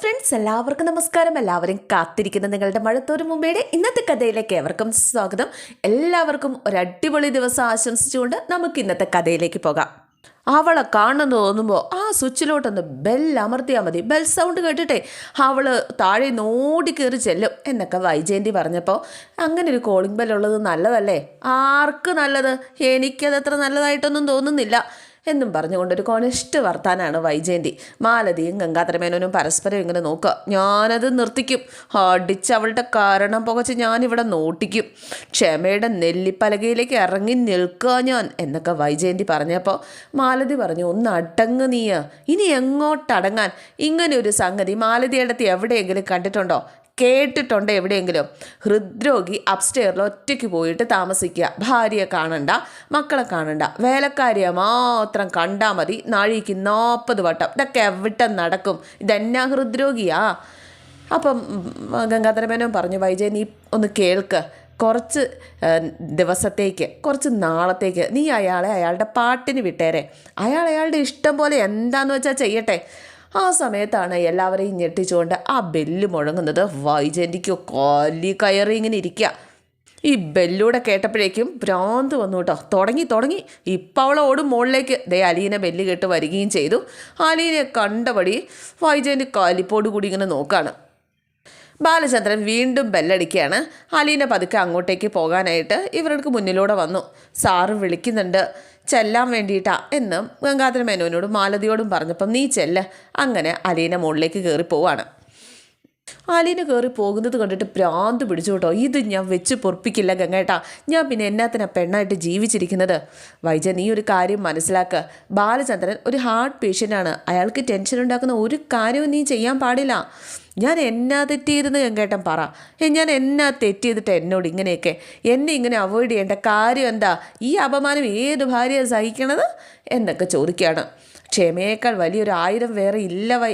Friends എല്ലാവർക്കും നമസ്കാരം. എല്ലാവരും കാത്തിരിക്കുന്ന നിങ്ങളുടെ മഴത്തോരു മുമ്പേടെ ഇന്നത്തെ കഥയിലേക്ക് ഏവർക്കും സ്വാഗതം. എല്ലാവർക്കും ഒരു അടിപൊളി ദിവസം ആശംസിച്ചുകൊണ്ട് നമുക്ക് ഇന്നത്തെ കഥയിലേക്ക് പോകാം. അവളെ കാണുന്നു തോന്നുമ്പോൾ ആ സ്വിച്ചിലോട്ടൊന്ന് ബെൽ അമർത്തിയാൽ മതി. ബെൽ സൗണ്ട് കേട്ടിട്ടെ അവൾ താഴെ നോടി കയറി ചെല്ലും എന്നൊക്കെ വൈജയന്തി പറഞ്ഞപ്പോൾ അങ്ങനെ ഒരു കോളിംഗ് ബെൽ ഉള്ളത് നല്ലതല്ലേ? ആർക്ക് നല്ലത്? എനിക്കത് അത്ര നല്ലതായിട്ടൊന്നും തോന്നുന്നില്ല. എന്നും പറഞ്ഞുകൊണ്ടൊരു കോണിഷ്ട വർത്താനാണ് വൈജയന്തി. മാലതിയും ഗംഗാധരമേനോനും പരസ്പരം ഇങ്ങനെ നോക്കുക. ഞാനത് നിർത്തിക്കും. അടിച്ച് അവളുടെ കാരണം പുകച്ച് ഞാനിവിടെ നോട്ടിക്കും. ക്ഷമയുടെ നെല്ലിപ്പലകയിലേക്ക് ഇറങ്ങി നിൽക്കുക ഞാൻ എന്നൊക്കെ വൈജയന്തി പറഞ്ഞപ്പോൾ മാലതി പറഞ്ഞു ഒന്ന് അടങ്ങ് നീയ. ഇനി എങ്ങോട്ടടങ്ങാൻ? ഇങ്ങനെ ഒരു സംഗതി മാലതിയുടെ എവിടെയെങ്കിലും കണ്ടിട്ടുണ്ടോ? കേട്ടിട്ടുണ്ട് എവിടെയെങ്കിലും. ഹൃദ്രോഗി അപ്സ്റ്റെയറിൽ ഒറ്റയ്ക്ക് പോയിട്ട് താമസിക്കുക. ഭാര്യയെ കാണണ്ട മക്കളെ കാണണ്ട. വേലക്കാരിയെ മാത്രം കണ്ടാൽ മതി. നാഴിക്ക് നാൽപ്പത് വട്ടം. ഇതൊക്കെ എവിടെ നടക്കും? ഇതെന്നാ ഹൃദ്രോഗിയാ? അപ്പം ഗംഗാധരമേനോൻ പറഞ്ഞു വൈജയൻ നീ ഒന്ന് കേൾക്ക്. കുറച്ച് ദിവസത്തേക്ക് കുറച്ച് നാളത്തേക്ക്. നീ അയാളെ അയാളുടെ പാട്ടിന് വിട്ടേരെ. അയാൾ അയാളുടെ ഇഷ്ടം പോലെ എന്താന്ന് വെച്ചാൽ ചെയ്യട്ടെ? ആ സമയത്താണ് എല്ലാവരെയും ഞെട്ടിച്ചുകൊണ്ട് ആ ബെല്ല് മുഴങ്ങുന്നത്. വൈജയന്തിക്ക് കൊല്ലി കയറി ഇങ്ങനെ ഇരിക്കുക ഈ ബെല്ലൂടെ കേട്ടപ്പോഴേക്കും ഭ്രാന്ത് വന്നു കേട്ടോ. തുടങ്ങി തുടങ്ങി. ഇപ്പം അവൾ ഓടും മുകളിലേക്ക് ദേ അലീനെ ബെല്ല് കേട്ട് വരികയും ചെയ്തു. അലീനെ കണ്ടപടി വൈജയന്റെ കാലിപ്പോട് കൂടി ഇങ്ങനെ നോക്കാണ്. ബാലചന്ദ്രൻ വീണ്ടും ബെല്ലടിക്കുകയാണ്. അലീന പതുക്കെ അങ്ങോട്ടേക്ക് പോകാനായിട്ട് ഇവർക്ക് മുന്നിലൂടെ വന്നു. സാറ് വിളിക്കുന്നുണ്ട്. ചെല്ലാൻ വേണ്ടിയിട്ടാ എന്ന് ഗംഗാധര മേനോനോടും മാലതിയോടും പറഞ്ഞപ്പം നീ ചെല്ല്. അങ്ങനെ അലീന മുകളിലേക്ക് കയറി പോവാണ് അലീന കയറി പോകുന്നത് കണ്ടിട്ട് പ്രാന്ത് പിടിച്ചു കേട്ടോ. ഇത് ഞാൻ വെച്ച് പൊറപ്പിക്കില്ല ഗംഗേട്ടാ. ഞാൻ പിന്നെ എന്നാത്തിനാ പെണ്ണായിട്ട് ജീവിച്ചിരിക്കുന്നത്? വൈജ നീ ഒരു കാര്യം മനസ്സിലാക്കുക ബാലചന്ദ്രൻ ഒരു ഹാർട്ട് പേഷ്യന്റാണ്. അയാൾക്ക് ടെൻഷൻ ഉണ്ടാക്കുന്ന ഒരു കാര്യവും നീ ചെയ്യാൻ പാടില്ല. ഞാൻ എന്നാ തെറ്റിയതെന്ന് ഗംഗേട്ടൻ പറ. ഞാൻ എന്നാ തെറ്റിയതിട്ട് എന്നോട് ഇങ്ങനെയൊക്കെ? എന്നെ ഇങ്ങനെ അവോയ്ഡ് ചെയ്യേണ്ട കാര്യം എന്താ? ഈ അപമാനം ഏത് ഭാര്യ സഹിക്കണത്? എന്നൊക്കെ ചോദിക്കുകയാണ്. ക്ഷമയേക്കാൾ വലിയൊരു ആയിരം വേറെ ഇല്ല വൈ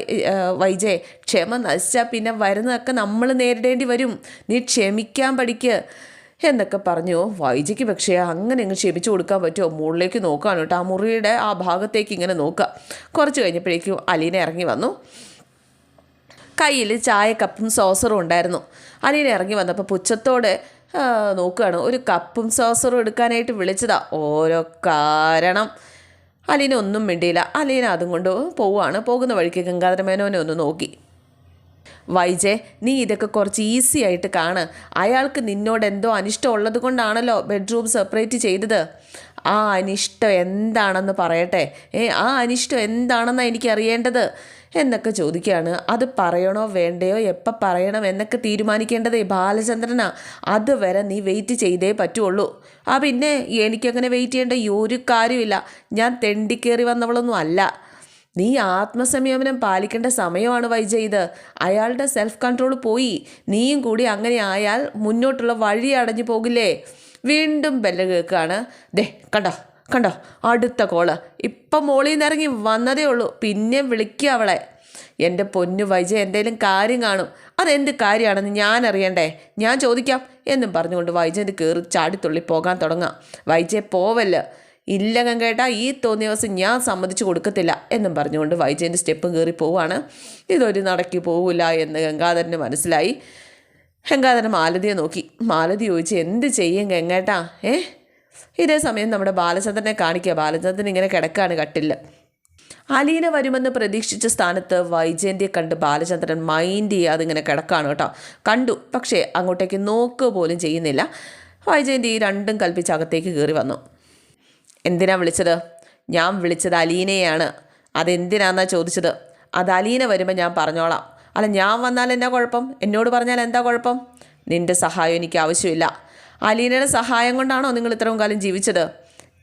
വൈജയ് ക്ഷമ നശിച്ചാൽ പിന്നെ വരുന്നതൊക്കെ നമ്മൾ നേരിടേണ്ടി വരും. നീ ക്ഷമിക്കാൻ പഠിക്ക്. എന്നൊക്കെ പറഞ്ഞു. വൈജയ്ക്ക് പക്ഷേ അങ്ങനെ അങ്ങ് ക്ഷമിച്ചു കൊടുക്കാൻ പറ്റുമോ? മുകളിലേക്ക് നോക്കുകയാണ് കേട്ടോ. ആ മുറിയുടെ ആ ഭാഗത്തേക്ക് ഇങ്ങനെ നോക്കുക. കുറച്ച് കഴിഞ്ഞപ്പോഴേക്കും അലീന ഇറങ്ങി വന്നു. കയ്യിൽ ചായ കപ്പും സോസറും ഉണ്ടായിരുന്നു. അലീന ഇറങ്ങി വന്നപ്പോൾ പുച്ഛത്തോടെ നോക്കുകയാണ്. ഒരു കപ്പും സോസറും എടുക്കാനായിട്ട് വിളിച്ചതാ. ഓരോ കാരണം. അലീന ഒന്നും മിണ്ടിയില്ല. അലീന അതും കൊണ്ട് പോവുകയാണ് പോകുന്ന വഴിക്ക് ഗംഗാധരമേനോനെ ഒന്ന് നോക്കി. വൈജെ നീ ഇതൊക്കെ കുറച്ച് ഈസി ആയിട്ട് കാണ്. അയാൾക്ക് നിന്നോട് എന്തോ അനിഷ്ടം ഉള്ളത് കൊണ്ടാണല്ലോ ബെഡ്റൂം സെപ്പറേറ്റ് ചെയ്തത്. ആ അനിഷ്ടം എന്താണെന്ന് പറയട്ടെ. ഏ ആ അനിഷ്ടം എന്താണെന്നാണ് എനിക്ക് അറിയേണ്ടത് എന്നൊക്കെ ചോദിക്കുകയാണ്. അത് പറയണോ വേണ്ടയോ? എപ്പോൾ പറയണം എന്നൊക്കെ തീരുമാനിക്കേണ്ടതേ ബാലചന്ദ്രനാ. അതുവരെ നീ വെയിറ്റ് ചെയ്തേ പറ്റുള്ളൂ. ആ പിന്നെ എനിക്കങ്ങനെ വെയിറ്റ് ചെയ്യേണ്ട ഒരു കാര്യമില്ല. ഞാൻ തെണ്ടിക്കേറി വന്നവളൊന്നും അല്ല. നീ ആത്മസംയമനം പാലിക്കേണ്ട സമയമാണ് വൈജ ഇത്. അയാളുടെ സെൽഫ് കൺട്രോൾ പോയി. നീയും കൂടി അങ്ങനെ ആയാൽ മുന്നോട്ടുള്ള വഴി അടഞ്ഞു പോകില്ലേ? വീണ്ടും ബെല്ല് കേൾക്കുകയാണ്. ദേ കണ്ടോ? കണ്ടോ? അടുത്ത കോൾ ഇപ്പം മോളിൽ നിന്ന് ഇറങ്ങി വന്നതേ ഉള്ളൂ. പിന്നെ വിളിക്കുക അവളെ. എന്റെ പൊന്നു വൈജ എന്തേലും കാര്യം കാണും. അതെന്ത് കാര്യമാണെന്ന് ഞാൻ അറിയണ്ടേ? ഞാൻ ചോദിക്കാം. എന്നും പറഞ്ഞുകൊണ്ട് വൈജയന്ത് കയറി ചാടിത്തുള്ളി പോകാൻ തുടങ്ങാം. വൈജയെ പോവല്ല? ഇല്ല കേട്ടാൽ ഈ തോന്നിയ ദിവസം ഞാൻ സമ്മതിച്ചു കൊടുക്കത്തില്ല എന്നും പറഞ്ഞുകൊണ്ട് വൈജയന്റെ സ്റ്റെപ്പ് കയറി പോവാണ്. ഇതൊരു നടക്കി പോവില്ല എന്ന് ഗംഗാധരന് മനസ്സിലായി. ഗംഗാധരൻ മാലതിയെ നോക്കി. മാലതി ചോദിച്ച് എന്ത് ചെയ്യും ഗംഗേട്ടാ? ഏ? ഇതേ സമയം നമ്മുടെ ബാലചന്ദ്രനെ കാണിക്കുക. ബാലചന്ദ്രൻ ഇങ്ങനെ കിടക്കാണ് കട്ടില്ല. അലീന വരുമെന്ന് പ്രതീക്ഷിച്ച സ്ഥാനത്ത് വൈജയന്തിയെ കണ്ട് ബാലചന്ദ്രൻ മൈൻഡ് ചെയ്യാതെ ഇങ്ങനെ കിടക്കാണ് കേട്ടോ. കണ്ടു. പക്ഷേ അങ്ങോട്ടേക്ക് നോക്കുക പോലും ചെയ്യുന്നില്ല. വൈജയന്തി രണ്ടും കൽപ്പിച്ച് അകത്തേക്ക് കയറി വന്നു. എന്തിനാ വിളിച്ചത്? ഞാൻ വിളിച്ചത് അലീനയാണ് അതെന്തിനാന്നാ ചോദിച്ചത്? അത് അലീന വരുമ്പോൾ ഞാൻ പറഞ്ഞോളാം. അല്ല ഞാൻ വന്നാൽ എന്നാ കുഴപ്പം? എന്നോട് പറഞ്ഞാൽ എന്താ കുഴപ്പം? നിന്റെ സഹായം എനിക്ക് ആവശ്യമില്ല. അലീനയുടെ സഹായം കൊണ്ടാണോ നിങ്ങൾ ഇത്രയും കാലം ജീവിച്ചത്?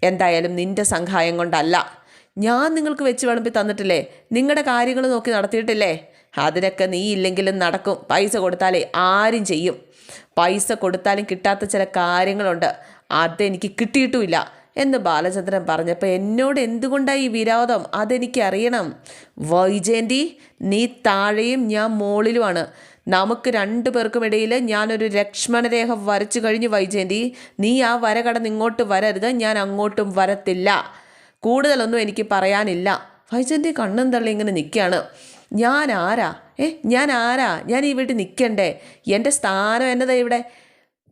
എന്തായാലും നിന്റെ സഹായം കൊണ്ടല്ല. ഞാൻ നിങ്ങൾക്ക് വെച്ച് വിളമ്പി തന്നിട്ടില്ലേ? നിങ്ങളുടെ കാര്യങ്ങൾ നോക്കി നടത്തിയിട്ടില്ലേ? അതിനൊക്കെ നീ ഇല്ലെങ്കിലും നടക്കും. പൈസ കൊടുത്താലേ ആരും ചെയ്യും. പൈസ കൊടുത്താലും കിട്ടാത്ത ചില കാര്യങ്ങളുണ്ട്. അതെനിക്ക് കിട്ടിയിട്ടുമില്ല. എന്ന് ബാലചന്ദ്രൻ പറഞ്ഞപ്പോൾ എന്നോട് എന്തുകൊണ്ടാണ് ഈ വിരോധം? അതെനിക്ക് അറിയണം വൈജയന്തി നീ താഴെയും ഞാൻ മുകളിലുമാണ് നമുക്ക് രണ്ടു പേർക്കും ഇടയിൽ ഞാനൊരു ലക്ഷ്മണരേഖ വരച്ചു കഴിഞ്ഞു വൈജയന്തി. നീ ആ വര കടന്ന് ഇങ്ങോട്ട് വരരുത് ഞാൻ അങ്ങോട്ടും വരത്തില്ല. കൂടുതലൊന്നും എനിക്ക് പറയാനില്ല. വൈജയന്തി കണ്ണും തള്ളി ഇങ്ങനെ നിൽക്കുകയാണ് ഞാൻ ആരാ? ഏ ഞാൻ ആരാ? ഞാൻ ഈ വീട്ടിൽ നിൽക്കണ്ടേ എന്റെ സ്ഥാനം എന്നതാ ഇവിടെ?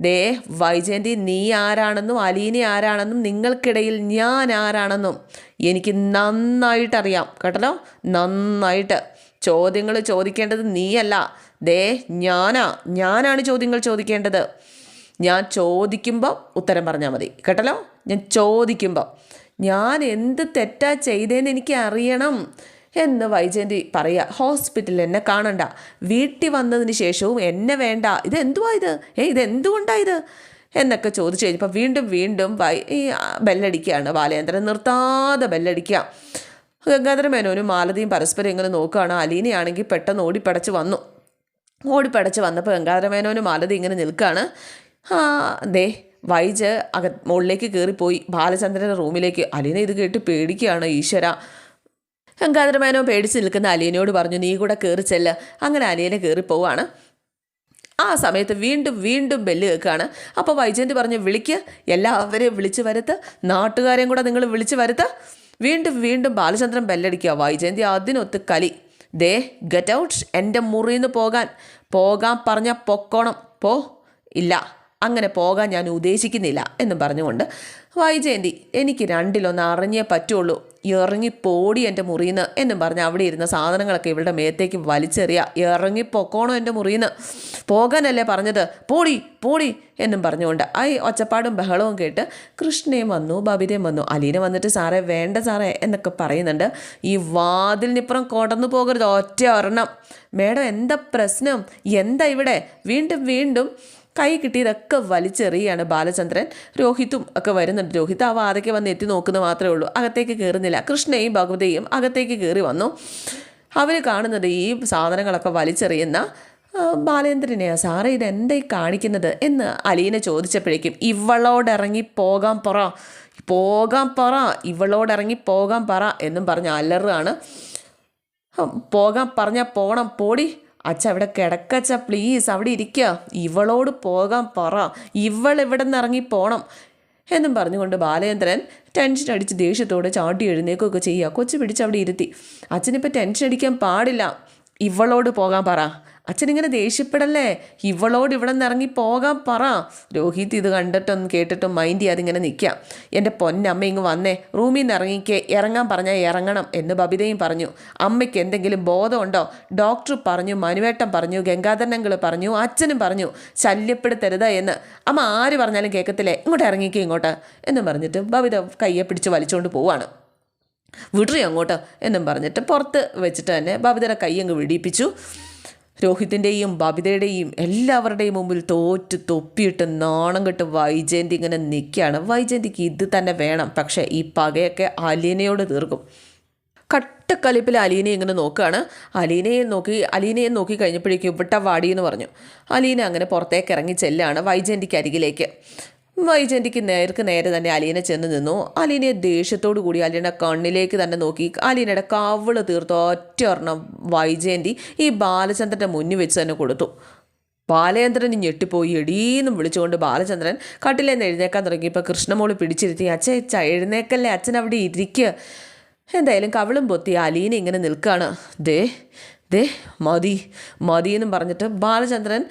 ദേ വൈജയന്തി നീ ആരാണെന്നും അലീനി ആരാണെന്നും നിങ്ങൾക്കിടയിൽ ഞാൻ ആരാണെന്നും എനിക്ക് നന്നായിട്ടറിയാം. കേട്ടല്ലോ? നന്നായിട്ട്. ചോദ്യങ്ങൾ ചോദിക്കേണ്ടത് നീയല്ല. ദേ ഞാനാ. ഞാനാണ് ചോദ്യങ്ങൾ ചോദിക്കേണ്ടത്. ഞാൻ ചോദിക്കുമ്പോൾ ഉത്തരം പറഞ്ഞാൽ മതി. കേട്ടല്ലോ? ഞാൻ ചോദിക്കുമ്പോൾ ഞാൻ എന്ത് തെറ്റാ ചെയ്തേന്ന് എനിക്ക് അറിയണം എന്ന് വൈജയന്തി പറയുക ഹോസ്പിറ്റലിൽ എന്നെ കാണണ്ട. വീട്ടിൽ വന്നതിന് ശേഷവും എന്നെ വേണ്ട. ഇത് എന്തുവാ ഇത്? ഏ ഇത്? എന്തുകൊണ്ടായത് എന്നൊക്കെ ചോദിച്ചു കഴിഞ്ഞപ്പോൾ വീണ്ടും വീണ്ടും വൈ ഈ ബെല്ലടിക്കുകയാണ് ബാലേന്ദ്രൻ നിർത്താതെ ബെല്ലടിക്കുക ഗംഗാധര മേനോനും മാലതിയും പരസ്പരം ഇങ്ങനെ നോക്കുകയാണ്. അലീനയാണെങ്കിൽ പെട്ടെന്ന് ഓടിപ്പടച്ച് വന്നു. ഓടിപ്പടച്ച് വന്നപ്പോൾ ഗംഗാധര മേനോനും മാലതി ഇങ്ങനെ നിൽക്കുകയാണ്. ആ ദേ വൈജ് അക മുകളിലേക്ക് കയറിപ്പോയി. ബാലചന്ദ്രന്റെ റൂമിലേക്ക്. അലീന ഇത് കേട്ട് പേടിക്കുകയാണ്. ഈശ്വര. ഗംഗാധര മേനോ പേടിച്ച് നിൽക്കുന്ന അലീനയോട് പറഞ്ഞു നീ കൂടെ കയറി ചെല്ല്. അങ്ങനെ അലീന കയറി പോവാണ്. ആ സമയത്ത് വീണ്ടും വീണ്ടും ബെല്ല് കേൾക്കുകയാണ്. അപ്പോൾ വൈജയന്തി പറഞ്ഞു വിളിക്ക്. എല്ലാവരെയും വിളിച്ച് വരുത്ത്. നാട്ടുകാരെയും കൂടെ നിങ്ങൾ വിളിച്ച് വരുത്ത്. വീണ്ടും വീണ്ടും ബാലചന്ദ്രൻ ബെല്ലടിക്കുക. വൈജയന്തി അതിനൊത്ത് കലി. ദേ ഗെറ്റ് ഔട്ട് എന്റെ മുറിന്ന് പോകാൻ. പോകാൻ പറഞ്ഞ പൊക്കോണം. പോ ഇല്ല. അങ്ങനെ പോകാൻ ഞാൻ ഉദ്ദേശിക്കുന്നില്ല എന്നും പറഞ്ഞുകൊണ്ട് വൈജയന്തി എനിക്ക് രണ്ടിലൊന്ന് അറിഞ്ഞേ പറ്റുള്ളൂ. ഇറങ്ങി പോടി എന്റെ മുറിയിൽ എന്നും പറഞ്ഞ് അവിടെ ഇരുന്ന സാധനങ്ങളൊക്കെ ഇവളുടെ മേത്തേക്ക് വലിച്ചെറിയ. ഇറങ്ങി പൊക്കോണോ എന്റെ മുറിയിൽ പോകാനല്ലേ പറഞ്ഞത്? പോടി പോടി എന്നും പറഞ്ഞുകൊണ്ട്. ആ ഒച്ചപ്പാടും ബഹളവും കേട്ട് കൃഷ്ണയും വന്നു ബബിതയും വന്നു. അലീന വന്നിട്ട് സാറേ വേണ്ട സാറേ എന്നൊക്കെ പറയുന്നുണ്ട്. ഈ വാതിലിനിപ്പുറം കൊടന്നു പോകരുത് ഒറ്റ ഒരെണ്ണം. മേഡം എന്താ പ്രശ്നം? എന്താ ഇവിടെ? വീണ്ടും വീണ്ടും കൈ കിട്ടിയതൊക്കെ വലിച്ചെറിയാണ് ബാലചന്ദ്രൻ. രോഹിത്തും ഒക്കെ വരുന്നുണ്ട്. രോഹിത് ആ വാതയ്ക്ക് വന്ന് എത്തി നോക്കുന്ന മാത്രമേ ഉള്ളൂ. അകത്തേക്ക് കയറുന്നില്ല കൃഷ്ണയും ഭഗവതിയും അകത്തേക്ക് കയറി വന്നു. അവർ കാണുന്നത് ഈ സാധനങ്ങളൊക്കെ വലിച്ചെറിയുന്ന ബാലേന്ദ്രനെയാണ് ബാലേന്ദ്രനെയാ. സാറേ ഇത് എന്തായി കാണിക്കുന്നത്? എന്ന് അലീനെ ചോദിച്ചപ്പോഴേക്കും ഇവളോടിറങ്ങി പോകാൻ പറ. പോകാൻ പറ. ഇവളോടിറങ്ങി പോകാൻ പറ എന്നും പറഞ്ഞ് അലറാണ് പോകാൻ പറഞ്ഞാൽ പോണം. പോടി. അച്ഛ അവിടെ കിടക്കച്ച പ്ലീസ് അവിടെ ഇരിക്കുക ഇവളോട് പോകാൻ പറ. ഇവൾ ഇവിടെ നിന്ന് ഇറങ്ങി പോകണം എന്നും പറഞ്ഞുകൊണ്ട് ബാലേന്ദ്രൻ ടെൻഷൻ അടിച്ച് ദേഷ്യത്തോടെ ചാട്ടി എഴുന്നേക്കുകയൊക്കെ ചെയ്യുക. കൊച്ചു പിടിച്ച് അവിടെ ഇരുത്തി. അച്ഛനിപ്പോൾ ടെൻഷൻ അടിക്കാൻ പാടില്ല. ഇവളോട് പോകാൻ പറ. അച്ഛനിങ്ങനെ ദേഷ്യപ്പെടല്ലേ? ഇവളോട് ഇവിടെ നിന്ന് ഇറങ്ങി പോകാൻ പറ. രോഹിത് ഇത് കണ്ടിട്ടും കേട്ടിട്ടും മൈൻഡ് ചെയ്യാതെ ഇങ്ങനെ നിൽക്കാം. എന്റെ പൊന്നമ്മ ഇങ്ങ് വന്നേ. റൂമിൽ നിന്ന് ഇറങ്ങിക്കേ. ഇറങ്ങാൻ പറഞ്ഞാൽ ഇറങ്ങണം എന്ന് ബബിതയും പറഞ്ഞു. അമ്മയ്ക്ക് എന്തെങ്കിലും ബോധമുണ്ടോ? ഡോക്ടർ പറഞ്ഞു മനുവേട്ടം പറഞ്ഞു ഗംഗാധരനങ്ങൾ പറഞ്ഞു അച്ഛനും പറഞ്ഞു. ശല്യപ്പെടുത്തരുത് എന്ന്. അമ്മ ആര് പറഞ്ഞാലും കേൾക്കത്തില്ലേ? ഇങ്ങോട്ട് ഇറങ്ങിക്കേ ഇങ്ങോട്ട് എന്ന് പറഞ്ഞിട്ട് ബബിത കയ്യെ പിടിച്ച് വലിച്ചുകൊണ്ട് പോവാണ്. വിടറി അങ്ങോട്ട് എന്നും പറഞ്ഞിട്ട് പുറത്ത് വെച്ചിട്ട് തന്നെ ബാബിതയുടെ കൈ അങ്ങ് വിടിയിപ്പിച്ചു. രോഹിതിന്റെയും ബാബിതയുടെയും എല്ലാവരുടെയും മുമ്പിൽ തോറ്റ് തൊപ്പിയിട്ട് നാണം കെട്ട് വൈജയന്തി ഇങ്ങനെ നിൽക്കുകയാണ്. വൈജയന്തിക്ക് ഇത് തന്നെ വേണം. പക്ഷേ ഈ പകയൊക്കെ അലീനയോട് തീർക്കും. കട്ടക്കലിപ്പിൽ അലീനയെ ഇങ്ങനെ നോക്കുകയാണ്. അലീനയെ നോക്കി അലീനയെ നോക്കി കഴിഞ്ഞപ്പോഴേക്കും വിട്ട വാടി എന്ന് പറഞ്ഞു. അലീന അങ്ങനെ പുറത്തേക്ക് ഇറങ്ങി ചെല്ലാണ് വൈജയന്തിക്ക് അരികിലേക്ക്. വൈജയന്തിക്ക് നേർക്ക് നേരെ തന്നെ അലീന ചെന്ന് നിന്നു. അലീനയെ ദേഷ്യത്തോടു കൂടി അലീന കണ്ണിലേക്ക് തന്നെ നോക്കി. അലീനയുടെ കവൾ തീർത്ത് ഒറ്റ ഒരെണ്ണം വൈജയന്തി ഈ ബാലചന്ദ്രന്റെ മുന്നിൽ വെച്ച് തന്നെ കൊടുത്തു. ബാലചന്ദ്രൻ ഞെട്ടിപ്പോയി. എടീന്നും വിളിച്ചുകൊണ്ട് ബാലചന്ദ്രൻ കട്ടിലേന്ന് എഴുന്നേക്കാൻ തുടങ്ങിയപ്പോൾ കൃഷ്ണമോൾ പിടിച്ചിരുത്തി അച്ഛ എഴുന്നേക്കല്ലേ? അച്ഛൻ അവിടെ ഇരിക്കുക എന്തായാലും കവളും പൊത്തി അലീന ഇങ്ങനെ നിൽക്കുകയാണ് ദേ ദേ മതി മതി എന്നും പറഞ്ഞിട്ട് ബാലചന്ദ്രൻ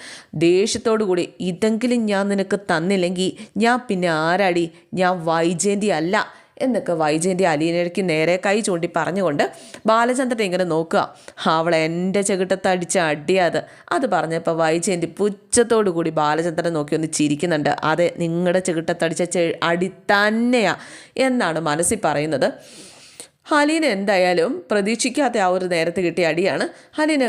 കൂടി ഇതെങ്കിലും ഞാൻ നിനക്ക് തന്നില്ലെങ്കിൽ ഞാൻ പിന്നെ ആരാടി? ഞാൻ വൈജയന്തി അല്ല എന്നൊക്കെ വൈജയന്തി അലീനയ്ക്ക് നേരെ കൈ ചൂണ്ടി പറഞ്ഞുകൊണ്ട് ബാലചന്ദ്രൻ ഇങ്ങനെ നോക്കുക. അവളെ എന്റെ ചെകിട്ടത്ത് അടിച്ച അടിയാത് അത് പറഞ്ഞപ്പോൾ വൈജയന്തി പുച്ഛത്തോടു കൂടി ബാലചന്ദ്രനെ നോക്കി ഒന്ന് ചിരിക്കുന്നുണ്ട്. അതെ നിങ്ങളുടെ ചെകിട്ടത്തടിച്ച അടി തന്നെയാ എന്നാണ് മനസ്സിൽ പറയുന്നത്. ഹലീന എന്തായാലും പ്രതീക്ഷിക്കാത്ത ആ ഒരു നേരത്തെ കിട്ടിയ അടിയാണ്. ഹലീന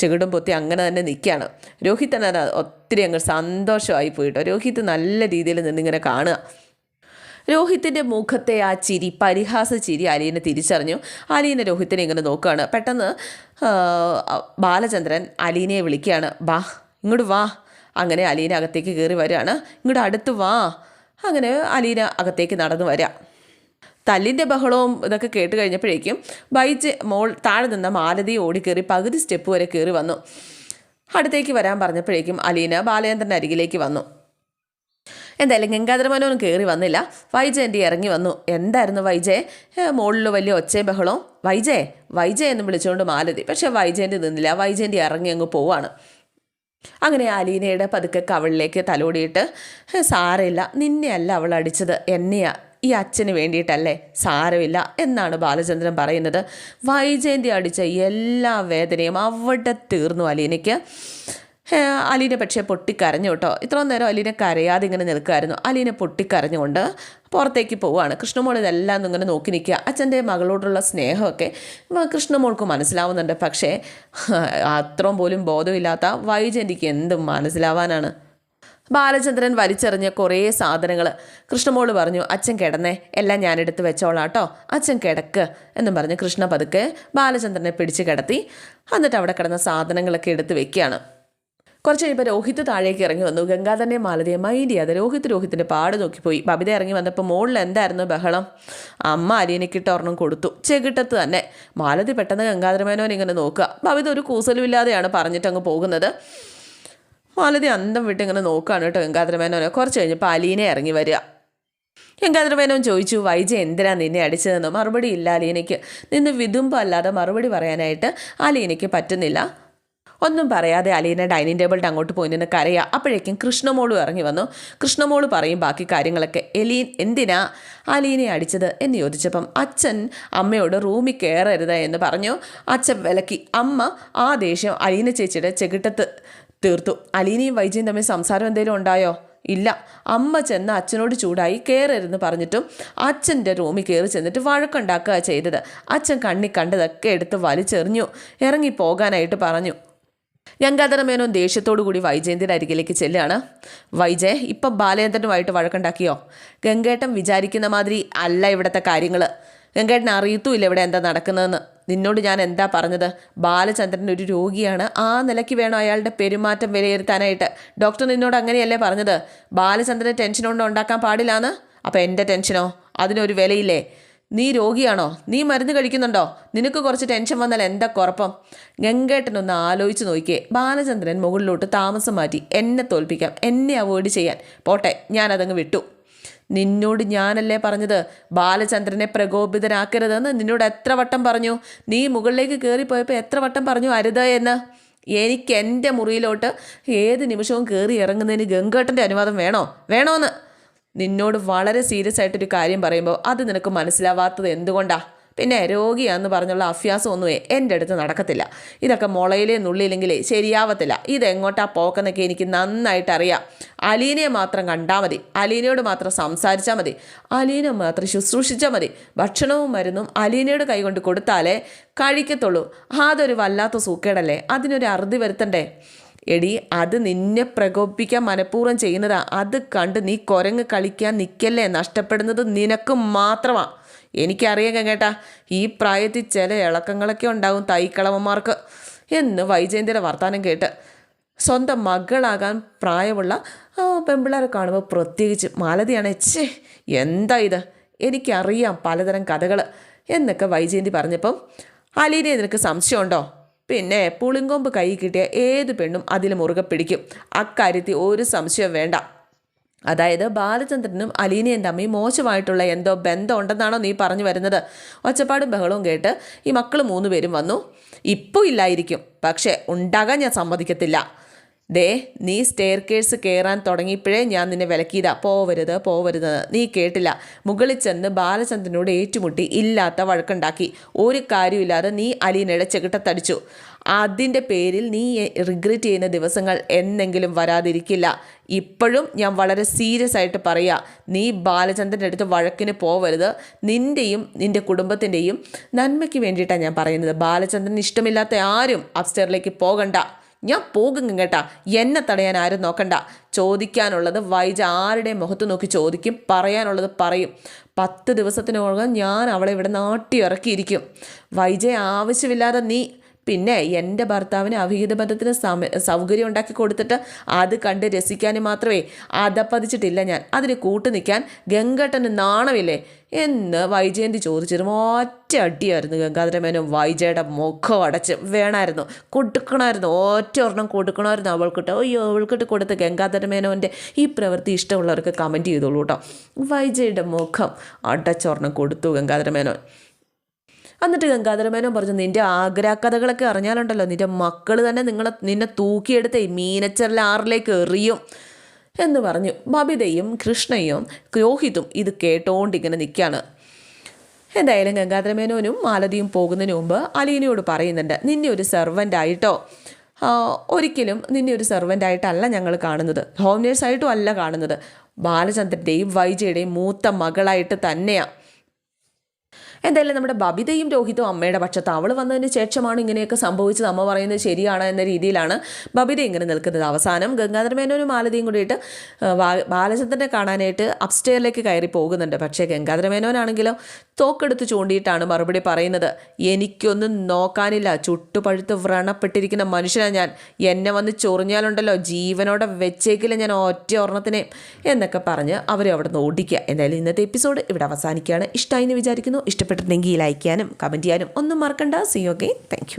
ചെകിടും പൊത്തി അങ്ങനെ തന്നെ നിൽക്കുകയാണ്. രോഹിത്തിന് ഒത്തിരി അങ്ങ് സന്തോഷമായി പോയിട്ടോ രോഹിത് നല്ല രീതിയിൽ നിന്നിങ്ങനെ കാണുക. രോഹിത്തിന്റെ മുഖത്തെ ആ ചിരി പരിഹാസ ചിരി അലീനെ തിരിച്ചറിഞ്ഞു. അലീന രോഹിത്തിനെ ഇങ്ങനെ നോക്കുകയാണ്. പെട്ടെന്ന് ബാലചന്ദ്രൻ അലീനയെ വിളിക്കുകയാണ്. വാ ഇങ്ങോട്ട് വാ. അങ്ങനെ അലീന അകത്തേക്ക് കയറി വരികയാണ്. ഇങ്ങോട്ട് അടുത്ത് വാ. അങ്ങനെ അലീന അകത്തേക്ക് നടന്നു വരിക. തല്ലിന്റെ ബഹളവും ഇതൊക്കെ കേട്ട് കഴിഞ്ഞപ്പോഴേക്കും ബൈജ് മോൾ താഴെ നിന്ന മാലതി ഓടിക്കേറി പകുതി സ്റ്റെപ്പ് വരെ കയറി വന്നു. അടുത്തേക്ക് വരാൻ പറഞ്ഞപ്പോഴേക്കും അലീന ബാലചന്ദ്രന്റെ അരികിലേക്ക് വന്നു. എന്തായാലും ഗംഗാധര മനോനും കയറി വന്നില്ല. വൈജയന്റെ ഇറങ്ങി വന്നു. എന്തായിരുന്നു വൈജയ്? മുകളിൽ വലിയ ഒച്ചയും ബഹളവും. വൈജയ് വൈജയ് എന്ന് വിളിച്ചുകൊണ്ട് മാലതി. പക്ഷേ വൈജയന്റെ നിന്നില്ല. വൈജയന്റെ ഇറങ്ങി അങ്ങ് പോവാണ്. അങ്ങനെ അലീനയുടെ പതുക്കെ കവളിലേക്ക് തലോടിയിട്ട് "ഹേ, സാരമില്ല. നിന്നെയല്ല അവൾ അടിച്ചത്. എന്നെയാ ഈ അച്ഛന് വേണ്ടിയിട്ടല്ലേ? സാരമില്ല എന്നാണ് ബാലചന്ദ്രൻ പറയുന്നത്. വൈജയന്തി അടിച്ച എല്ലാ വേദനയും അവിടെ തീർന്നു അലീനയ്ക്ക്. അലീന പക്ഷേ പൊട്ടിക്കരഞ്ഞു കേട്ടോ. ഇത്രയും നേരം അലീന കരയാതെ ഇങ്ങനെ നിൽക്കുമായിരുന്നു അലീന പൊട്ടിക്കരഞ്ഞുകൊണ്ട് പുറത്തേക്ക് പോവുകയാണ്. കൃഷ്ണമോൾ ഇതെല്ലാം ഇങ്ങനെ നോക്കി നിൽക്കുക. അച്ഛന്റെ മകളോടുള്ള സ്നേഹമൊക്കെ കൃഷ്ണമോൾക്ക് മനസ്സിലാവുന്നുണ്ട്. പക്ഷേ അത്രയും പോലും ബോധമില്ലാത്ത വൈജയന്തിക്ക് എന്തും മനസ്സിലാവാനാണ്? ബാലചന്ദ്രൻ വലിച്ചെറിഞ്ഞ കുറേ സാധനങ്ങൾ കൃഷ്ണമോൾ പറഞ്ഞു അച്ഛൻ കിടന്നേ എല്ലാം ഞാനെടുത്ത് വെച്ചോളാട്ടോ അച്ഛൻ കിടക്ക് എന്നും പറഞ്ഞ് കൃഷ്ണ പതുക്കെ ബാലചന്ദ്രനെ പിടിച്ച് കിടത്തി. എന്നിട്ട് അവിടെ കിടന്ന സാധനങ്ങളൊക്കെ എടുത്ത് വെക്കുകയാണ്. കുറച്ച് കഴിയുമ്പോൾ രോഹിത് താഴേക്ക് ഇറങ്ങി വന്നു. ഗംഗാധരനെ മാലതിയെ മൈൻഡ് ചെയ്യാതെ രോഹിത് രോഹിത്തിന്റെ പാട് നോക്കിപ്പോയി ബബിത ഇറങ്ങി വന്നപ്പോൾ മുകളിൽ എന്തായിരുന്നു ബഹളം? അമ്മ അരിയനക്കിട്ട് ഒരെണ്ണം കൊടുത്തു. ചെകിട്ടത്ത് തന്നെ. മാലതി പെട്ടെന്ന് ഗംഗാധരമേനോൻ ഇങ്ങനെ നോക്കുക. ബബിത ഒരു കൂസലുമില്ലാതെയാണ് പറഞ്ഞിട്ടങ്ങ് പോകുന്നത്. മാലതി അന്തം വിട്ട് ഇങ്ങനെ നോക്കുകയാണ് കേട്ടോ ഗംഗാധരമേനോനെ കുറച്ച് കഴിഞ്ഞപ്പോൾ അലീനെ ഇറങ്ങി വരിക. ഗംഗാധരമേനോൻ ചോദിച്ചു വൈജ എന്തിനാ നിന്നെ അടിച്ചതെന്ന്? മറുപടി ഇല്ല അലീനയ്ക്ക്. നിന്ന് വിതുമ്പോൾ അല്ലാതെ മറുപടി പറയാനായിട്ട് അലീനയ്ക്ക് പറ്റുന്നില്ല. ഒന്നും പറയാതെ അലീന ഡൈനിങ് ടേബിളിന്റെ അങ്ങോട്ട് പോയി നിന്ന് കരയുക അപ്പോഴേക്കും കൃഷ്ണമോളും ഇറങ്ങി വന്നു. കൃഷ്ണമോൾ പറയും ബാക്കി കാര്യങ്ങളൊക്കെ. എലീൻ എന്തിനാ അലീനെ അടിച്ചത്? എന്ന് ചോദിച്ചപ്പം അച്ഛൻ അമ്മയോട് റൂമിൽ കയറരുത് എന്ന് പറഞ്ഞു. അച്ഛൻ വിലക്കി. അമ്മ ആ ദേഷ്യം അലീന ചേച്ചിയുടെ ചെകിട്ടത്ത് തീർത്തു. അലീനയും വൈജയും തമ്മിൽ സംസാരം എന്തെങ്കിലും ഉണ്ടായോ? ഇല്ല. അമ്മ ചെന്ന് അച്ഛനോട് ചൂടായി കയറരുതെന്ന് പറഞ്ഞിട്ടും അച്ഛന്റെ റൂമിൽ കയറി ചെന്നിട്ട് വഴക്കുണ്ടാക്കുക ചെയ്തത്. അച്ഛൻ കണ്ണി കണ്ടതൊക്കെ എടുത്ത് വലിച്ചെറിഞ്ഞു. ഇറങ്ങി പോകാനായിട്ട് പറഞ്ഞു. ഗംഗാധര മേനോൻ ദേഷ്യത്തോടു കൂടി വൈജയന്തിന്റെ അരികിലേക്ക് ചെല്ലുകയാണ്. വൈജയ് ഇപ്പം ബാലചന്ദ്രനുമായിട്ട് വഴക്കുണ്ടാക്കിയോ? ഗംഗേട്ടൻ വിചാരിക്കുന്ന മാതിരി അല്ല ഇവിടുത്തെ കാര്യങ്ങൾ ഗംഗേട്ടൻ അറിയത്തുമില്ല ഇവിടെ എന്താ നടക്കുന്നതെന്ന്. നിന്നോട് ഞാൻ എന്താ പറഞ്ഞത്? ബാലചന്ദ്രൻ ഒരു രോഗിയാണ്. ആ നിലയ്ക്ക് വേണം അയാളുടെ പെരുമാറ്റം വിലയിരുത്താനായിട്ട്. ഡോക്ടർ നിന്നോട് അങ്ങനെയല്ലേ പറഞ്ഞത്? ബാലചന്ദ്രൻ ടെൻഷൻ കൊണ്ട് ഉണ്ടാക്കാൻ പാടില്ലാന്ന്? അപ്പോൾ എന്റെ ടെൻഷനോ അതിനൊരു വിലയില്ലേ? നീ രോഗിയാണോ? നീ മരുന്ന് കഴിക്കുന്നുണ്ടോ? നിനക്ക് കുറച്ച് ടെൻഷൻ വന്നാൽ എന്താ കുഴപ്പം? ഗംഗേട്ടനൊന്ന് ആലോചിച്ച് നോക്കിയേ. ബാലചന്ദ്രൻ മുകളിലോട്ട് താമസം മാറ്റി. എന്നെ തോൽപ്പിക്കാം. എന്നെ അവോയ്ഡ് ചെയ്യാൻ. പോട്ടെ ഞാനതങ്ങ് വിട്ടു. നിന്നോട് ഞാനല്ലേ പറഞ്ഞത്? ബാലചന്ദ്രനെ പ്രകോപിതനാക്കരുതെന്ന് നിന്നോട് എത്ര വട്ടം പറഞ്ഞു? നീ മുകളിലേക്ക് കയറിപ്പോയപ്പോൾ എത്ര വട്ടം പറഞ്ഞു അരുത് എന്ന്? എനിക്ക് എന്റെ മുറിയിലോട്ട് ഏത് നിമിഷവും കയറി ഇറങ്ങുന്നതിന് ഗംഗേട്ടന്റെ അനുവാദം വേണോ? വേണോന്ന്? നിന്നോട് വളരെ സീരിയസ് ആയിട്ടൊരു കാര്യം പറയുമ്പോൾ അത് നിനക്ക് മനസ്സിലാവാത്തത് എന്തുകൊണ്ടാ? പിന്നെ രോഗിയാന്ന് പറഞ്ഞുള്ള അഭ്യാസമൊന്നുമേ എന്റെ അടുത്ത് നടക്കത്തില്ല. ഇതൊക്കെ മുളയിലേ നുള്ളിയില്ലെങ്കിലേ ശരിയാവത്തില്ല. ഇതെങ്ങോട്ടാ പോക്കെന്നൊക്കെ എനിക്ക് നന്നായിട്ട് അറിയാം അലീനയെ മാത്രം കണ്ടാൽ മതി. അലീനയോട് മാത്രം സംസാരിച്ചാൽ മതി. അലീന മാത്രം ശുശ്രൂഷിച്ചാൽ മതി. ഭക്ഷണവും മരുന്നും അലീനയുടെ കൈകൊണ്ട് കൊടുത്താലേ കഴിക്കത്തുള്ളൂ. അതൊരു വല്ലാത്ത സൂക്കേടല്ലേ? അതിനൊരു അറുതി വരുത്തണ്ടേ? എടി അത് നിന്നെ പ്രകോപിപ്പിക്കാൻ മനഃപൂർവം ചെയ്യുന്നതാ. അത് കണ്ട് നീ കുരങ്ങ് കളിക്കാൻ നിൽക്കല്ലേ നഷ്ടപ്പെടുന്നത് നിനക്ക് മാത്രമാ. എനിക്കറിയാം കേട്ടാ ഈ പ്രായത്തിൽ ചില ഇളക്കങ്ങളൊക്കെ ഉണ്ടാവും തൈക്കളവന്മാർക്ക് എന്ന് വൈജയന്തിയുടെ വർത്തമാനം കേട്ട്. സ്വന്തം മകളാകാൻ പ്രായമുള്ള പെമ്പിള്ളേരെ കാണുമ്പോൾ പ്രത്യേകിച്ച് മാലതിയാണ് ഛേ എന്താ ഇത്? എനിക്കറിയാം പലതരം കഥകൾ എന്നൊക്കെ വൈജയന്തി പറഞ്ഞപ്പം അലീനെ നിനക്ക് സംശയമുണ്ടോ? പിന്നെ പുളിങ്കൊമ്പ് കൈ കിട്ടിയ ഏത് പെണ്ണും അതിൽ മുറുകെ പിടിക്കും. അക്കാര്യത്തിൽ ഒരു സംശയം വേണ്ട. അതായത് ബാലചന്ദ്രനും അലീനയും തമ്മിൽ മോശമായിട്ടുള്ള എന്തോ ബന്ധം ഉണ്ടെന്നാണോ നീ പറഞ്ഞു വരുന്നത്. ഒച്ചപ്പാടും ബഹളവും കേട്ട് ഈ മക്കൾ മൂന്ന് പേരും വന്നു. ഇപ്പോൾ ഇല്ലായിരിക്കും. പക്ഷേ ഉണ്ടാകാൻ ഞാൻ സമ്മതിക്കത്തില്ല. ദേ നീ സ്റ്റെയർ കേഴ്സ് കയറാൻ തുടങ്ങിയപ്പോഴേ ഞാൻ നിന്നെ വിലക്കിയതാ. പോവരുത് പോവരുത്. നീ കേട്ടില്ല. മുകളിൽ ചെന്ന് ബാലചന്ദ്രനോട് ഏറ്റുമുട്ടി ഇല്ലാത്ത വഴക്കുണ്ടാക്കി. ഒരു കാര്യമില്ലാതെ നീ അലീനയുടെ ചെകിട്ടത്തടിച്ചു. അതിന്റെ പേരിൽ നീ റിഗ്രറ്റ് ചെയ്യുന്ന ദിവസങ്ങൾ എന്നെങ്കിലും വരാതിരിക്കില്ല. ഇപ്പോഴും ഞാൻ വളരെ സീരിയസ് ആയിട്ട് പറയാ നീ ബാലചന്ദ്രന്റെ അടുത്ത് വഴക്കിന് പോവരുത്. നിന്റെയും നിന്റെ കുടുംബത്തിന്റെയും നന്മയ്ക്ക് വേണ്ടിയിട്ടാണ് ഞാൻ പറയുന്നത്. ബാലചന്ദ്രന് ഇഷ്ടമില്ലാത്ത ആരും അപ്സ്റ്റേറിലേക്ക് പോകണ്ട. ഞാൻ പോകും കേട്ടാ എന്നെ തടയാൻ ആരും നോക്കണ്ട. ചോദിക്കാനുള്ളത് വൈജ ആരുടെ മുഖത്ത് നോക്കി ചോദിക്കും പറയാനുള്ളത് പറയും. പത്ത് ദിവസത്തിനോളം ഞാൻ അവളെ ഇവിടെ നാട്ടി ഇറക്കിയിരിക്കും. വൈജയെ ആവശ്യമില്ലാതെ നീ പിന്നെ എന്റെ ഭർത്താവിന് അവിഹിത ബന്ധത്തിന് സമ സൗകര്യം ഉണ്ടാക്കി കൊടുത്തിട്ട് അത് കണ്ട് രസിക്കാനും മാത്രമേ അതപ്പതിച്ചിട്ടില്ല ഞാൻ. അതിന് കൂട്ടു നിൽക്കാൻ ഗംഗട്ടന് നാണമില്ലേ? എന്ന് വൈജയന്തി ചോദിച്ചിരുന്നു. ഒറ്റ അടിയായിരുന്നു ഗംഗാധരമേനും വൈജയുടെ മുഖം അടച്ച്. വേണമായിരുന്നു. കൊടുക്കണമായിരുന്നു. ഒറ്റ ഒരെണ്ണം കൊടുക്കണമായിരുന്നു അവൾക്കിട്ട്. അയ്യോ അവൾക്കിട്ട് കൊടുത്ത് ഗംഗാധരമേനോന്റെ ഈ പ്രവൃത്തി ഇഷ്ടമുള്ളവർക്ക് കമന്റ് ചെയ്തോളൂ കേട്ടോ. വൈജയുടെ മുഖം അടച്ചൊരെണ്ണം കൊടുത്തു ഗംഗാധരമേനോൻ എന്നിട്ട് ഗംഗാധരമേനോൻ പറഞ്ഞു നിന്റെ ആഗ്രഹകഥകളൊക്കെ അറിഞ്ഞാലുണ്ടല്ലോ നിന്റെ മക്കൾ തന്നെ നിങ്ങളെ നിന്നെ തൂക്കിയെടുത്തേ മീനച്ചറിലാറിലേക്ക് എറിയും. എന്ന് പറഞ്ഞു. ബബിതയും കൃഷ്ണയും രോഹിതും ഇത് കേട്ടോണ്ടിങ്ങനെ നിൽക്കുകയാണ് എന്തായാലും ഗംഗാധരമേനോനും മാലതിയും പോകുന്നതിന് മുമ്പ് അലീനയോട് പറയുന്നുണ്ട് നിന്നെ ഒരു സെർവന്റ് ആയിട്ടോ ആ, ഒരിക്കലും നിന്നെ ഒരു സെർവന്റ് ആയിട്ടല്ല ഞങ്ങൾ കാണുന്നത്. ഹോം നേഴ്സായിട്ടും അല്ല കാണുന്നത്. ബാലചന്ദ്രന്റെയും വൈജയുടെയും മൂത്ത മകളായിട്ട് തന്നെയാണ് എന്തായാലും നമ്മുടെ ബബിതയും രോഹിതും അമ്മയുടെ പക്ഷത്ത് അവൾ വന്നതിന് ശേഷമാണ് ഇങ്ങനെയൊക്കെ സംഭവിച്ചത്. അമ്മ പറയുന്നത് ശരിയാണ് എന്ന രീതിയിലാണ് ബബിത ഇങ്ങനെ നിൽക്കുന്നത്. അവസാനം ഗംഗാധര മേനോനും മാലതിയും കൂടിയിട്ട് ബാലചന്ദ്രനെ കാണാനായിട്ട് അപ്സ്റ്റെയറിലേക്ക് കയറി പോകുന്നുണ്ട്. പക്ഷേ ഗംഗാധര മേനോനാണെങ്കിലോ തോക്കെടുത്ത് ചൂണ്ടിയിട്ടാണ് മറുപടി പറയുന്നത്. എനിക്കൊന്നും നോക്കാനില്ല. ചുട്ടുപഴുത്ത് വ്രണപ്പെട്ടിരിക്കുന്ന മനുഷ്യനാണ് ഞാൻ. എന്നെ വന്ന് ചൊറിഞ്ഞാലുണ്ടല്ലോ. ജീവനോടെ വെച്ചേക്കില്ല ഞാൻ ഒറ്റ ഒരെണ്ണത്തിനെ എന്നൊക്കെ പറഞ്ഞ് അവരെ അവിടെ നിന്ന് ഓടിക്കുക. എന്തായാലും ഇന്നത്തെ എപ്പിസോഡ് ഇവിടെ അവസാനിക്കുകയാണ്. ഇഷ്ടമായി എന്ന് വിചാരിക്കുന്നു. ഇഷ്ടപ്പെട്ടിട്ടുണ്ടെങ്കിൽ ലൈക്ക് ചെയ്യാനും കമന്റ് ചെയ്യാനും ഒന്നും മറക്കണ്ട. C okay thank